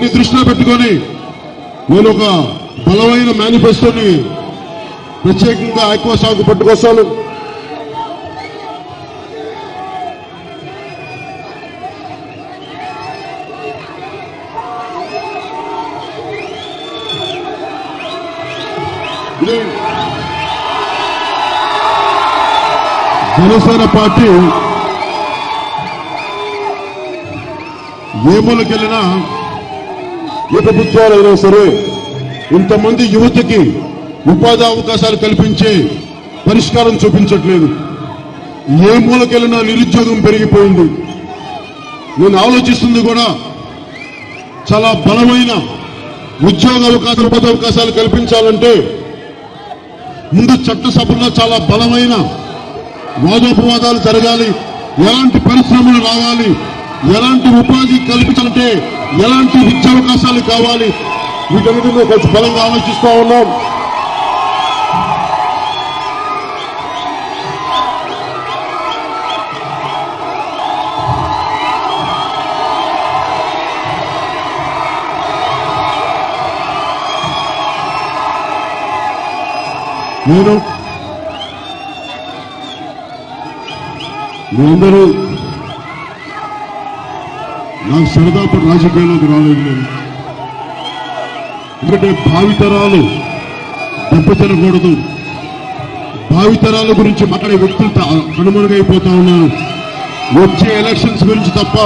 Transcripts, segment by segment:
వీటన్నిటిని దృష్టిలో పెట్టుకొని నేను ఒక బలమైన మేనిఫెస్టోని ప్రత్యేకంగా ఎక్కువ సాగు పట్టుకొస్తాను. జనసేన పార్టీ ఏ మూలకెళ్ళినా ఏ ప్రభుత్వాలైనా సరే ఇంతమంది యువతకి ఉపాధి అవకాశాలు కల్పించే పరిష్కారం చూపించట్లేదు. ఏ మూలకెళ్ళినా నిరుద్యోగం పెరిగిపోయింది. నేను ఆలోచిస్తుంది కూడా చాలా బలమైన ఉద్యోగ అవకాశాలు ఉపాధి అవకాశాలు కల్పించాలంటే ముందు చట్టసభల్లో చాలా బలమైన వాదోపవాదాలు జరగాలి. ఎలాంటి పరిశ్రమలు రావాలి? ఎలాంటి ఉపాధి కల్పించాలంటే ఎలాంటి విద్యావకాశాలు కావాలి? వీటన్నిటి మీద కొంచెం బలంగా ఆలోచిస్తూ ఉన్నాం. నేను మీరందరూ నాకు సరదా పడి రాజకీయాల్లోకి రాలేదు నేను. ఎందుకంటే భావితరాలు దెబ్బతినకూడదు భావితరాల గురించి మాట్లాడే వ్యక్తులు కనుమరుగైపోతా ఉన్నారు. వచ్చే ఎలక్షన్స్ గురించి తప్ప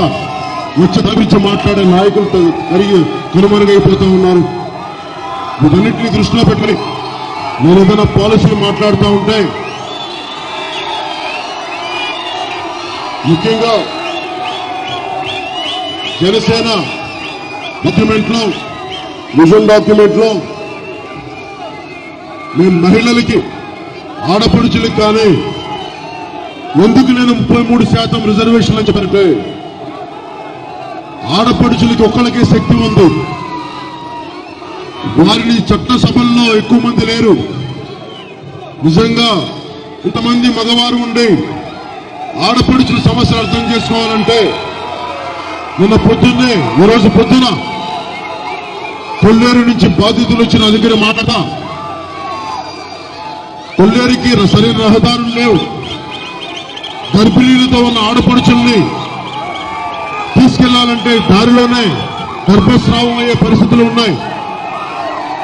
వచ్చే గురించి మాట్లాడే నాయకులు కలిగి కరిగి కనుమరుగైపోతా ఉన్నారు. వీటన్నింటినీ దృష్టిలో పెట్టుకుని నేను ఏదైనా పాలసీలు మాట్లాడుతూ ఉంటే ముఖ్యంగా జనసేన డాక్యుమెంట్లో విజన్ డాక్యుమెంట్లో మేము మహిళలకి ఆడపడుచులకు కానీ ఎందుకు నేను ముప్పై మూడు శాతం రిజర్వేషన్ అని చెప్పారంటే ఆడపడుచులకి ఒక్కళ్ళకే శక్తి ఉంది. వారిని చట్టసభల్లో ఎక్కువ మంది లేరు. నిజంగా ఇంతమంది మగవారు ఉండి ఆడపడుచుల సమస్యలు అర్థం చేసుకోవాలంటే నిన్న పొద్దున్నే ఈరోజు పొద్దున కొల్లేరు నుంచి బాధితులు వచ్చిన నా దగ్గర మాట కొల్లేరుకి సరైన రహదారులు లేవు. గర్భిణీలతో ఉన్న ఆడపడుచుల్ని తీసుకెళ్ళాలంటే దారిలోనే గర్భస్రావం అయ్యే పరిస్థితులు ఉన్నాయి.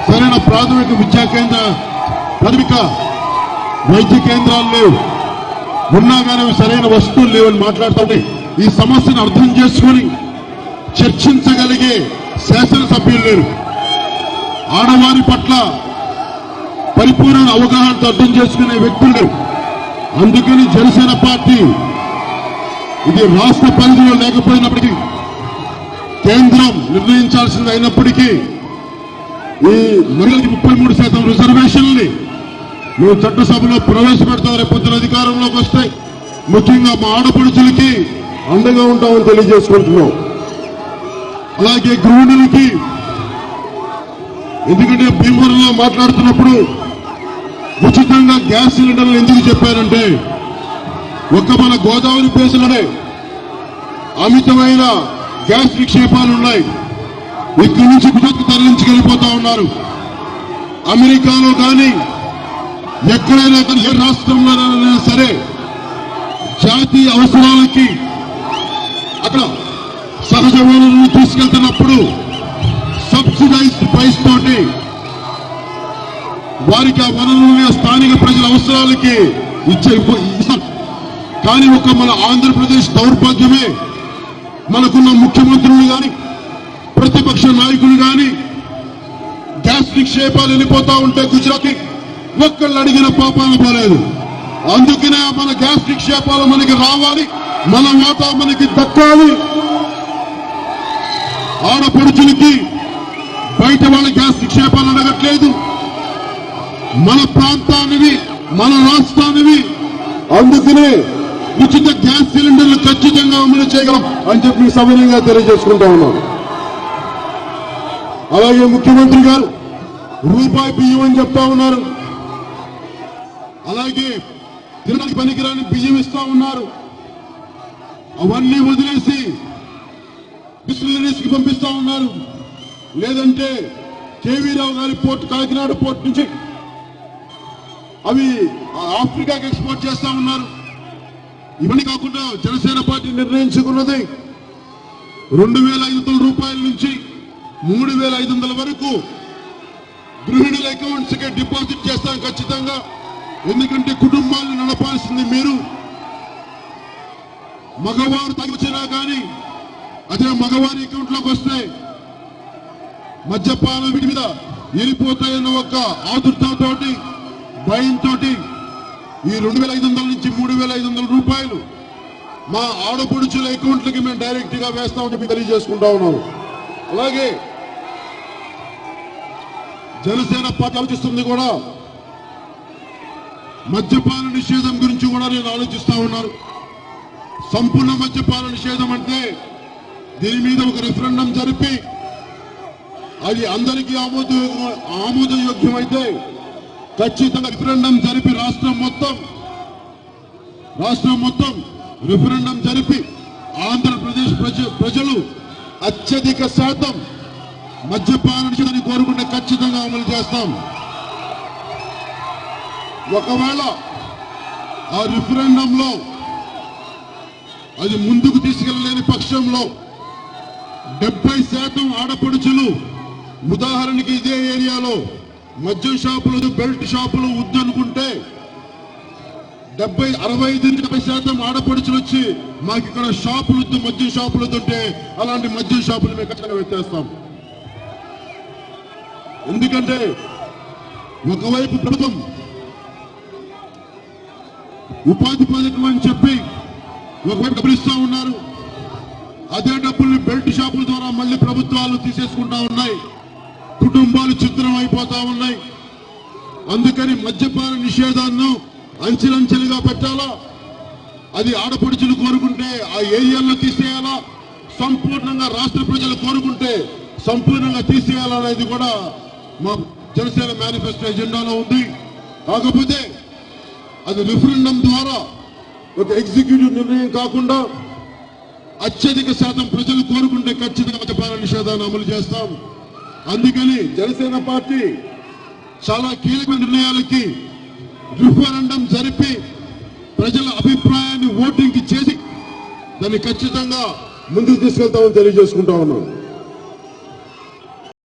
సరైన ప్రాథమిక విద్యా కేంద్ర ప్రాథమిక వైద్య కేంద్రాలు లేవు. ఉన్నా కానీ సరైన వస్తువులు లేవని మాట్లాడుతుంటే ఈ సమస్యను అర్థం చేసుకొని చర్చించగలిగే శాసనసభ్యులు లేరు. ఆడవారి పట్ల పరిపూర్ణ అవగాహనతో అర్థం చేసుకునే వ్యక్తులు లేరు. అందుకని జనసేన పార్టీ ఇది రాష్ట్ర పరిధిలో లేకపోయినప్పటికీ కేంద్రం నిర్ణయించాల్సింది అయినప్పటికీ ఈ మహిళలకి ముప్పై మూడు శాతం రిజర్వేషన్లని మేము చట్టసభలో ప్రవేశపెడతాం రేపు పొద్దున అధికారంలోకి వస్తాయి. ముఖ్యంగా మా ఆడపడుచులకి అండగా ఉంటామని తెలియజేసుకుంటున్నాం. అలాగే గృహిణులకి ఎందుకంటే భీమవరంలో మాట్లాడుతున్నప్పుడు ఉచితంగా గ్యాస్ సిలిండర్లు ఎందుకు చెప్పారంటే ఒక్క మన గోదావరి బేసులోనే అమితమైన గ్యాస్ నిక్షేపాలు ఉన్నాయి. ఇక్కడి నుంచి గుజరాత్ తరలించుకెళ్ళిపోతా ఉన్నారు. అమెరికాలో కానీ ఎక్కడైనా కానీ ఏ రాష్ట్రంలోనైనా సరే జాతీయ అవసరాలకి అక్కడ సహజ వనరులను తీసుకెళ్తున్నప్పుడు సబ్సిడైజ్డ్ ప్రైస్ తోటి వారికి ఆ వనరులను స్థానిక ప్రజల అవసరాలకి ఇచ్చే ఇస్తారు కానీ ఒక మన ఆంధ్రప్రదేశ్ దౌర్భాగ్యమే మనకున్న ముఖ్యమంత్రులు కానీ ప్రతిపక్ష నాయకులు కానీ గ్యాస్ నిక్షేపాలు వెళ్ళిపోతా ఉంటే గుజరాత్ ఒక్కళ్ళు అడిగిన పాపాలు పోలేదు. అందుకనే మన గ్యాస్ నిక్షేపాలు మనకి రావాలి మన వాటా మనకి దక్కాలి. ఆడపడుచులకి బయట వాళ్ళ గ్యాస్ నిక్షేపాలు అడగట్లేదు. మన ప్రాంతానివి మన రాష్ట్రానివి అందుకనే ఉచిత గ్యాస్ సిలిండర్లు ఖచ్చితంగా అమలు చేయగలం అని చెప్పి సవినయంగా తెలియజేసుకుంటా ఉన్నాను. అలాగే ముఖ్యమంత్రి గారు రూపాయి బియ్యం అని చెప్తా ఉన్నారు. అలాగే తినడానికి పనికిరాని బియ్యం ఇస్తా ఉన్నారు. అవన్నీ వదిలేసి బిస్మిలరీస్కి పంపిస్తా ఉన్నారు. లేదంటే కేవీరావు గారి పోర్ట్ కాకినాడ పోర్ట్ నుంచి అవి ఆఫ్రికాకి ఎక్స్పోర్ట్ చేస్తా ఉన్నారు. ఇవన్నీ కాకుండా జనసేన పార్టీ నిర్ణయించుకున్నది రెండు వేల ఐదు వందల రూపాయల నుంచి మూడు వేల ఐదు వందల వరకు గృహిణుల అకౌంట్స్కి డిపాజిట్ చేస్తాం ఖచ్చితంగా. ఎందుకంటే కుటుంబాలను నడపాల్సింది మీరు. మగవారు తగ్గిచ్చినా కానీ అదే మగవారి అకౌంట్లోకి వస్తే మద్యపాన వీటి మీద వెళ్ళిపోతాయన్న ఒక ఆతురతతో భయంతో ఈ రెండు వేల ఐదు వందల నుంచి మూడు వేల ఐదు వందల రూపాయలు మా ఆడపడుచుల అకౌంట్లకి మేము డైరెక్ట్గా వేస్తామని చెప్పి తెలియజేసుకుంటా ఉన్నాం అలాగే జనసేన పార్టీ ఆలోచిస్తుంది కూడా. మద్యపాన నిషేధం గురించి కూడా నేను ఆలోచిస్తా ఉన్నాను సంపూర్ణ మద్యపాన నిషేధం అంటే దీని మీద ఒక రెఫరెండం జరిపి అది అందరికీ ఆమోద ఆమోదయోగ్యమైతే ఖచ్చితంగా రిఫరెండం జరిపి రాష్ట్రం మొత్తం రాష్ట్రం మొత్తం రిఫరెండం జరిపి ఆంధ్రప్రదేశ్ ప్రజ ప్రజలు అత్యధిక శాతం మద్యపాన నిషేధాన్ని కోరుకుంటే ఖచ్చితంగా అమలు చేస్తాం. ఒకవేళ ఆ రిఫరెండంలో అది ముందుకు తీసుకెళ్ళలేని పక్షంలో డెబ్బై శాతం ఆడపడుచులు ఉదాహరణకి ఇదే ఏరియాలో మద్యం షాపులు బెల్ట్ షాపులు వద్దనుకుంటే డెబ్బై అరవై ఐదు డెబ్బై శాతం ఆడపడుచులు వచ్చి మాకు ఇక్కడ షాపులు వద్దు మద్యం షాపులు వద్దుంటే అలాంటి మద్యం షాపులు మేము ఖచ్చితంగా వ్యత్యాస్తాం ఎందుకంటే ఒకవైపు ప్రభుత్వం ఉపాధి పథకం అని చెప్పి ఒకవైపు డబ్బులు ఉన్నారు. అదే డబ్బుల్ని బెల్ట్ షాపుల ద్వారా మళ్ళీ ప్రభుత్వాలు తీసేసుకుంటా ఉన్నాయి. కుటుంబాలు చిత్రం అయిపోతా ఉన్నాయి. అందుకని మద్యపాన నిషేధాన్ని అంచెలంచెలుగా పెట్టాలా? అది ఆడపడుచులు కోరుకుంటే ఆ ఏరియాల్లో తీసేయాలా? సంపూర్ణంగా రాష్ట్ర ప్రజలు కోరుకుంటే సంపూర్ణంగా తీసేయాలనేది కూడా మా జనసేన మేనిఫెస్టో ఎజెండాలో ఉంది. కాకపోతే అది రిఫరెండం ద్వారా ఒక ఎగ్జిక్యూటివ్ నిర్ణయం కాకుండా అత్యధిక శాతం ప్రజలు కోరుకుంటే ఖచ్చితంగా మద్యపాన నిషేధాన్ని అమలు చేస్తాం. అందుకని జనసేన పార్టీ చాలా కీలక నిర్ణయాలకి రిఫరెండం జరిపి ప్రజల అభిప్రాయాన్ని ఓటింగ్ చేసి దాన్ని ఖచ్చితంగా ముందుకు తీసుకెళ్తామని తెలియజేసుకుంటా ఉన్నాం.